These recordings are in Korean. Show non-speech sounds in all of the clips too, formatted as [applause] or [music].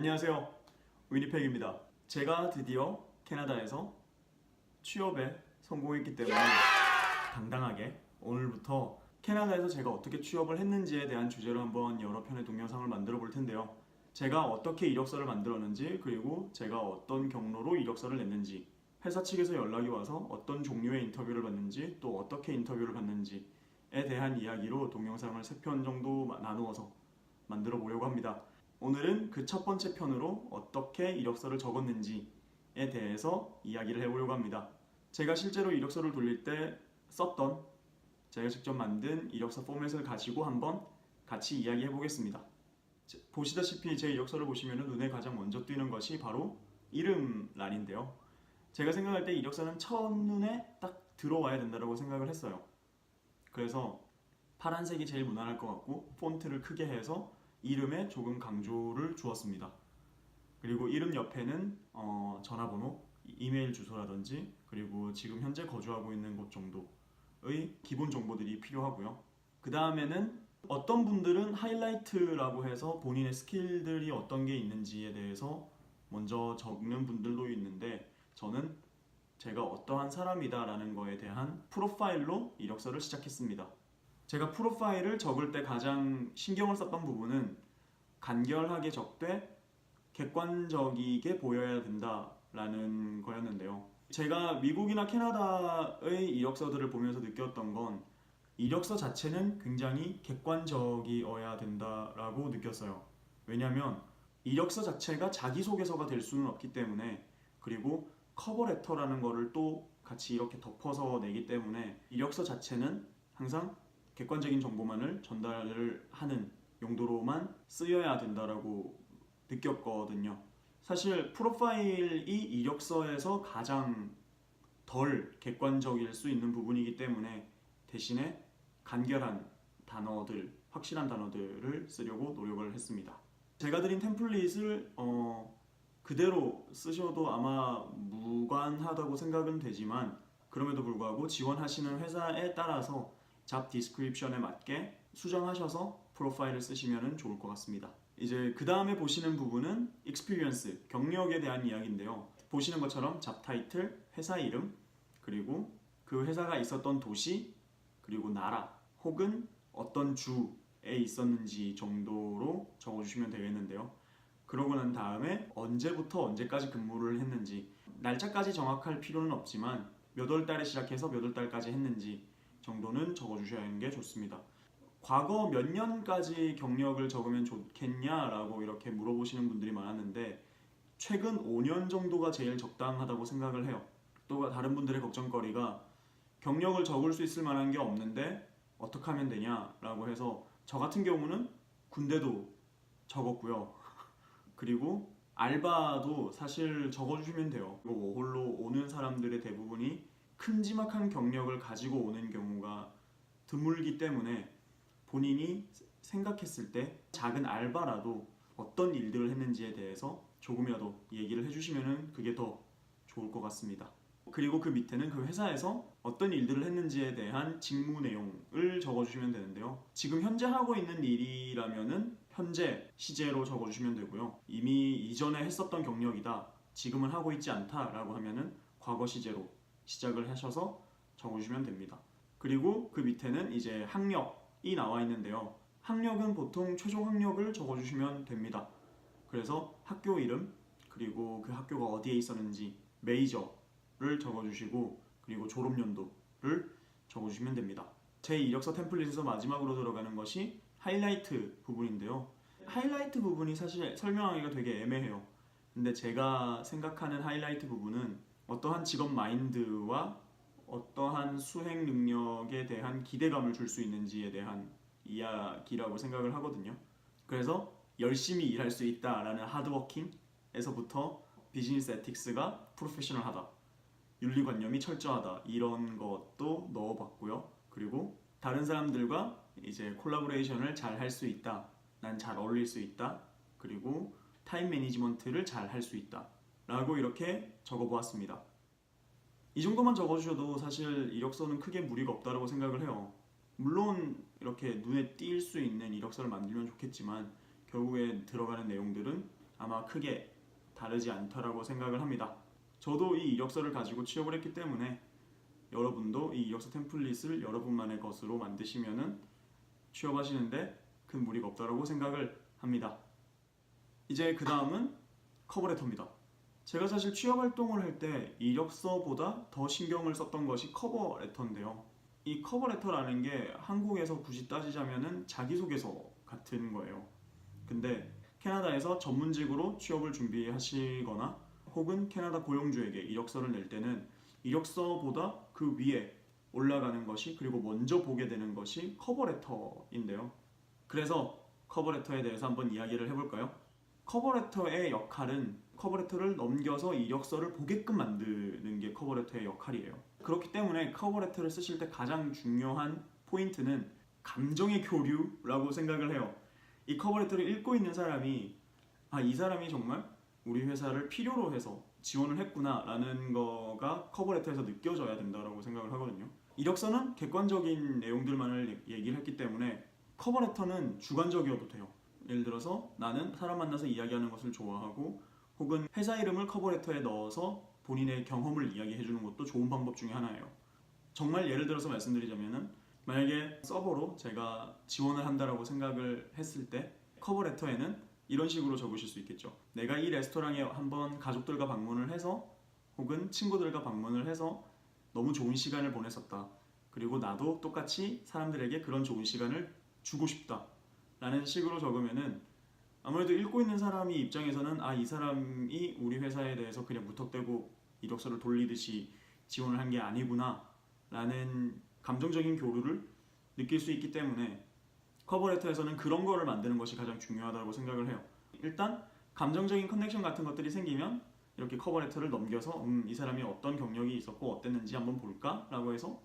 안녕하세요. 위니펙입니다. 제가 드디어 캐나다에서 취업에 성공했기 때문에 당당하게 오늘부터 캐나다에서 제가 어떻게 취업을 했는지에 대한 주제로 한번 여러 편의 동영상을 만들어 볼 텐데요. 제가 어떻게 이력서를 만들었는지 그리고 제가 어떤 경로로 이력서를 냈는지 회사 측에서 연락이 와서 어떤 종류의 인터뷰를 받는지 또 어떻게 인터뷰를 받는지에 대한 이야기로 동영상을 3편 정도 마- 나누어서 만들어 보려고 합니다. 오늘은 그 첫 번째 편으로 어떻게 이력서를 적었는지에 대해서 이야기를 해보려고 합니다. 제가 실제로 이력서를 돌릴 때 썼던 제가 직접 만든 이력서 포맷을 가지고 한번 같이 이야기해 보겠습니다. 제- 보시다시피 제 이력서를 보시면 눈에 가장 먼저 띄는 것이 바로 이름 란인데요. 제가 생각할 때 이력서는 첫눈에 딱 들어와야 된다고 생각을 했어요. 그래서 파란색이 제일 무난할 것 같고 폰트를 크게 해서 이름에 조금 강조를 주었습니다. 그리고 이름 옆에는 어, 전화번호, 이- 이메일 주소라든지 그리고 지금 현재 거주하고 있는 곳 정도의 기본 정보들이 필요하고요. 그 다음에는 어떤 분들은 하이라이트라고 해서 본인의 스킬들이 어떤 게 있는지에 대해서 먼저 적는 분들도 있는데 저는 제가 어떠한 사람이다라는 거에 대한 프로파일로 이력서를 시작했습니다. 제가 프로파일을 적을 때 가장 신경을 썼던 부분은 간결하게 적되 객관적이게 보여야 된다라는 거였는데요. 제가 미국이나 캐나다의 이력서들을 보면서 느꼈던 건 이력서 자체는 굉장히 객관적이어야 된다라고 느꼈어요. 왜냐하면 이력서 자체가 자기소개서가 될 수는 없기 때문에 그리고 커버레터라는 거를 또 같이 이렇게 덮어서 내기 때문에 이력서 자체는 항상 객관적인 정보만을 전달을 하는 용도로만 쓰여야 된다라고 느꼈거든요. 사실 프로파일이 이력서에서 가장 덜 객관적일 수 있는 부분이기 때문에 대신에 간결한 단어들, 확실한 단어들을 쓰려고 노력을 했습니다. 제가 드린 템플릿을 어, 그대로 쓰셔도 아마 무관하다고 생각은 되지만 그럼에도 불구하고 지원하시는 회사에 따라서 잡 디스크립션에 맞게 수정하셔서 프로파일을 쓰시면 좋을 것 같습니다. 이제 그 다음에 보시는 부분은 experience, 경력에 대한 이야기인데요. 보시는 것처럼 잡 타이틀, 회사 이름, 그리고 그 회사가 있었던 도시, 그리고 나라, 혹은 어떤 주에 있었는지 정도로 적어주시면 되겠는데요. 그러고 난 다음에 언제부터 언제까지 근무를 했는지 날짜까지 정확할 필요는 없지만 몇 월 달에 시작해서 몇 월 달까지 했는지 정도는 적어주셔야 하는 게 좋습니다. 과거 몇 년까지 경력을 적으면 좋겠냐라고 이렇게 물어보시는 분들이 많았는데 최근 5년 정도가 제일 적당하다고 생각을 해요. 또 다른 분들의 걱정거리가 경력을 적을 수 있을 만한 게 없는데 어떻게 하면 되냐라고 해서 저 같은 경우는 군대도 적었고요. [laughs] 그리고 알바도 사실 적어주시면 돼요. 이거 워홀로 오는 사람들의 대부분이 큼지막한 경력을 가지고 오는 경우가 드물기 때문에 본인이 생각했을 때 작은 알바라도 어떤 일들을 했는지에 대해서 조금이라도 얘기를 해주시면 그게 더 좋을 것 같습니다. 그리고 그 밑에는 그 회사에서 어떤 일들을 했는지에 대한 직무 내용을 적어주시면 되는데요. 지금 현재 하고 있는 일이라면은 현재 시제로 적어주시면 되고요. 이미 이전에 했었던 경력이다. 지금은 하고 있지 않다라고 하면은 과거 시제로 시작을 하셔서 적어주시면 됩니다. 그리고 그 밑에는 이제 학력이 나와 있는데요. 학력은 보통 최종 학력을 적어주시면 됩니다. 그래서 학교 이름 그리고 그 학교가 어디에 있었는지 메이저를 적어주시고 그리고 졸업 연도를 적어주시면 됩니다. 제 이력서 템플릿에서 마지막으로 들어가는 것이 하이라이트 부분인데요. 하이라이트 부분이 사실 설명하기가 되게 애매해요. 근데 제가 생각하는 하이라이트 부분은 어떠한 직업 마인드와 어떠한 수행 능력에 대한 기대감을 줄 수 있는지에 대한 이야기라고 생각을 하거든요. 그래서 열심히 일할 수 있다라는 하드워킹에서부터 비즈니스 에틱스가 프로페셔널하다, 윤리관념이 철저하다 이런 것도 넣어봤고요. 그리고 다른 사람들과 이제 콜라보레이션을 잘 할 수 있다, 난 잘 어울릴 수 있다, 그리고 타임 매니지먼트를 잘 할 수 있다. 라고 이렇게 적어보았습니다. 이 정도만 적어주셔도 사실 이력서는 크게 무리가 없다고 생각을 해요. 물론 이렇게 눈에 띌 수 있는 이력서를 만들면 좋겠지만 결국에 들어가는 내용들은 아마 크게 다르지 않더라고 생각을 합니다. 저도 이 이력서를 가지고 취업을 했기 때문에 여러분도 이 이력서 템플릿을 여러분만의 것으로 만드시면은 취업하시는데 큰 무리가 없다라고 생각을 합니다. 이제 그 다음은 커버레터입니다. 제가 사실 취업 활동을 할 때 이력서보다 더 신경을 썼던 것이 커버 레터인데요. 이 커버 레터라는 게 한국에서 굳이 따지자면은 자기소개서 같은 거예요. 근데 캐나다에서 전문직으로 취업을 준비하시거나 혹은 캐나다 고용주에게 이력서를 낼 때는 이력서보다 그 위에 올라가는 것이 그리고 먼저 보게 되는 것이 커버레터인데요. 그래서 커버레터에 대해서 한번 이야기를 해볼까요? 커버레터의 역할은 커버레터를 넘겨서 이력서를 보게끔 만드는 게 커버레터의 역할이에요. 그렇기 때문에 커버레터를 쓰실 때 가장 중요한 포인트는 감정의 교류라고 생각을 해요. 이 커버레터를 읽고 있는 사람이 아, 이 사람이 정말 우리 회사를 필요로 해서 지원을 했구나라는 거가 커버레터에서 느껴져야 된다라고 생각을 하거든요. 이력서는 객관적인 내용들만을 얘기를 했기 때문에 커버레터는 주관적이어도 돼요. 예를 들어서 나는 사람 만나서 이야기하는 것을 좋아하고 혹은 회사 이름을 커버레터에 넣어서 본인의 경험을 이야기해 주는 것도 좋은 방법 중에 하나예요. 정말 예를 들어서 말씀드리자면은 만약에 서버로 제가 지원을 한다라고 생각을 했을 때 커버레터에는 이런 식으로 적으실 수 있겠죠. 내가 이 레스토랑에 한번 가족들과 방문을 해서 혹은 친구들과 방문을 해서 너무 좋은 시간을 보냈었다. 그리고 나도 똑같이 사람들에게 그런 좋은 시간을 주고 싶다. 라는 식으로 적으면은 아무래도 읽고 있는 사람이 입장에서는 아 이 사람이 우리 회사에 대해서 그냥 무턱대고 이력서를 돌리듯이 지원을 한 게 아니구나 라는 감정적인 교류를 느낄 수 있기 때문에 커버레터에서는 그런 거를 만드는 것이 가장 중요하다고 생각을 해요. 일단 감정적인 커넥션 같은 것들이 생기면 이렇게 커버레터를 넘겨서 음, 이 사람이 어떤 경력이 있었고 어땠는지 한번 볼까 라고 해서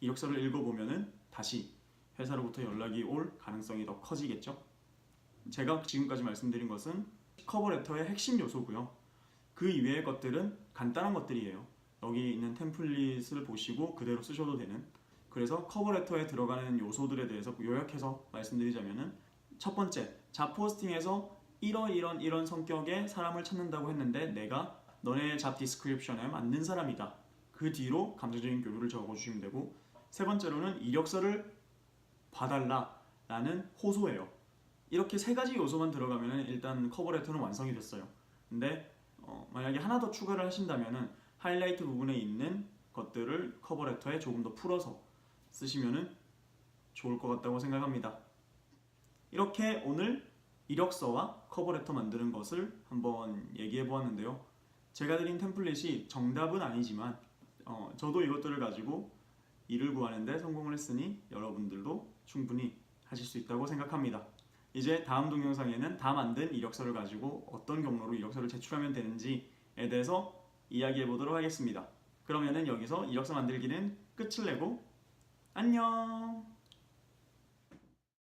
이력서를 읽어보면은 다시 회사로부터 연락이 올 가능성이 더 커지겠죠. 제가 지금까지 말씀드린 것은 커버레터의 핵심 요소고요. 그 이외의 것들은 간단한 것들이에요. 여기 있는 템플릿을 보시고 그대로 쓰셔도 되는. 그래서 커버레터에 들어가는 요소들에 대해서 요약해서 말씀드리자면은 첫 번째, 잡 포스팅에서 이런 이런 이런 성격의 사람을 찾는다고 했는데 내가 너네 잡 디스크립션에 맞는 사람이다. 그 뒤로 감정적인 교류를 적어주시면 되고 세 번째로는 이력서를 봐달라 라는 호소예요. 이렇게 세 가지 요소만 들어가면 일단 커버 레터는 완성이 됐어요. 근데 어, 만약에 하나 더 추가를 하신다면은 하이라이트 부분에 있는 것들을 커버 레터에 조금 더 풀어서 쓰시면은 좋을 것 같다고 생각합니다. 이렇게 오늘 이력서와 커버 레터 만드는 것을 한번 얘기해 보았는데요. 제가 드린 템플릿이 정답은 아니지만 어, 저도 이것들을 가지고 일을 구하는데 성공을 했으니 여러분들도 충분히 하실 수 있다고 생각합니다. 이제 다음 동영상에는 다 만든 이력서를 가지고 어떤 경로로 이력서를 제출하면 되는지에 대해서 이야기해 보도록 하겠습니다. 그러면은 여기서 이력서 만들기는 끝을 내고 안녕!